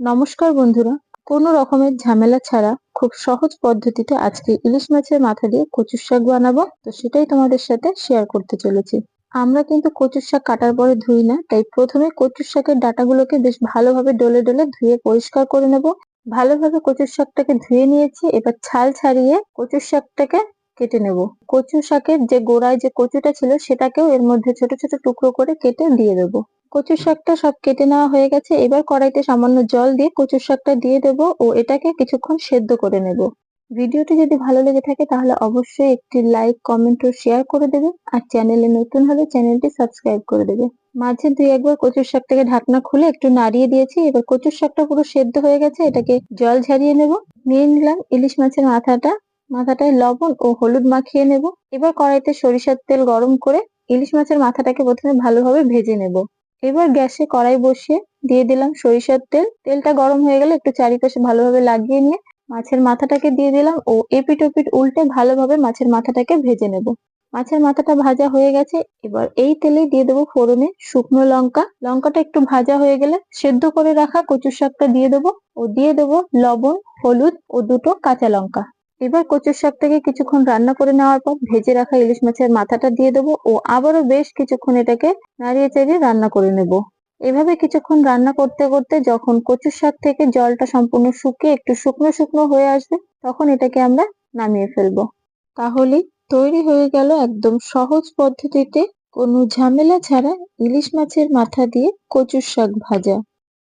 নমস্কার বন্ধুরা। কোনো রকমের ঝামেলা ছাড়া খুব সহজ পদ্ধতিতে আজকে ইলিশ মাছের মাথা দিয়ে কচুর শাক বানাবো। তো সেটাই তোমাদের সাথে শেয়ার করতে চলেছি। আমরা কিন্তু কচুর শাক কাটার পরে ধুই না, তাই প্রথমে কচুর শাকের ডাটাগুলোকে বেশ ভালোভাবে ডলে ডলে ধুয়ে পরিষ্কার করে নেব। ভালোভাবে কচুর শাকটাকে ধুয়ে নিয়েছি, এবার ছাল ছাড়িয়ে কচুর শাকটাকে কেটে নেব। কচু শাকের যে গোড়ায় যে কচুটা ছিল, সেটাকেও এর মধ্যে ছোট ছোট টুকরো করে কেটে দিয়ে দেবো। কচু শাকটা সব কেটে নেওয়া হয়ে গেছে। এবার কড়াইতে সামান্য জল দিয়ে কচু শাকটা দিয়ে দেবো ও এটাকে কিছুক্ষণ সেদ্ধ করে নেব। ভিডিওটি যদি ভালো লেগে থাকে তাহলে অবশ্যই একটি লাইক, কমেন্ট ও শেয়ার করে দেবে আর চ্যানেলে নতুন হলে চ্যানেলটি সাবস্ক্রাইব করে দেবে মাঝে দুই একবার কচুর শাকটাকে ঢাকনা খুলে একটু নাড়িয়ে দিয়েছি। এবার কচুর শাকটা পুরো সেদ্ধ হয়ে গেছে। এটাকে জল ঝারিয়ে নেব। নিয়ে নিলাম ইলিশ মাছের মাথাটা। মাথাটায় লবণ ও হলুদ মাখিয়ে নেব। এবার কড়াইতে সরিষার তেল গরম করে ইলিশ মাছের মাথাটাকে প্রথমে ভালোভাবে ভেজে নেব। এবার গ্যাসে কড়াই বসিয়ে দিয়ে দিলাম সরিষার তেল। তেলটা গরম হয়ে গেলে একটু চারিপাশে ভালোভাবে লাগিয়ে নিয়ে মাছের মাথাটাকে দিয়ে দিলাম ও এপিট ওপিট উল্টে ভালোভাবে মাছের মাথাটাকে ভেজে নেব। মাছের মাথাটা ভাজা হয়ে গেছে, এবার এই তেলেই দিয়ে দেবো ফোড়নে শুকনো লঙ্কা। লঙ্কাটা একটু ভাজা হয়ে গেলে সেদ্ধ করে রাখা কচুর শাকটা দিয়ে দেবো। ও দিয়ে দেবো লবণ, হলুদ ও দুটো কাঁচা লঙ্কা। এবার কচুর শাকটাকে কিছুক্ষণ রান্না করে নেওয়ার পর ভেজে রাখা ইলিশ মাছের মাথাটা দিয়ে দেবো ও আবারও বেশ কিছুক্ষণ এটাকে নাড়িয়ে চাড়িয়ে রান্না করে নেব। এভাবে কিছুক্ষণ রান্না করতে করতে যখন কচুর শাক থেকে জলটা সম্পূর্ণ শুকিয়ে একটু শুকনো শুকনো হয়ে আসবে, তখন এটাকে আমরা নামিয়ে ফেলব। তাহলে তৈরি হয়ে গেল একদম সহজ পদ্ধতিতে কোনো ঝামেলা ছাড়া ইলিশ মাছের মাথা দিয়ে কচুর শাক ভাজা।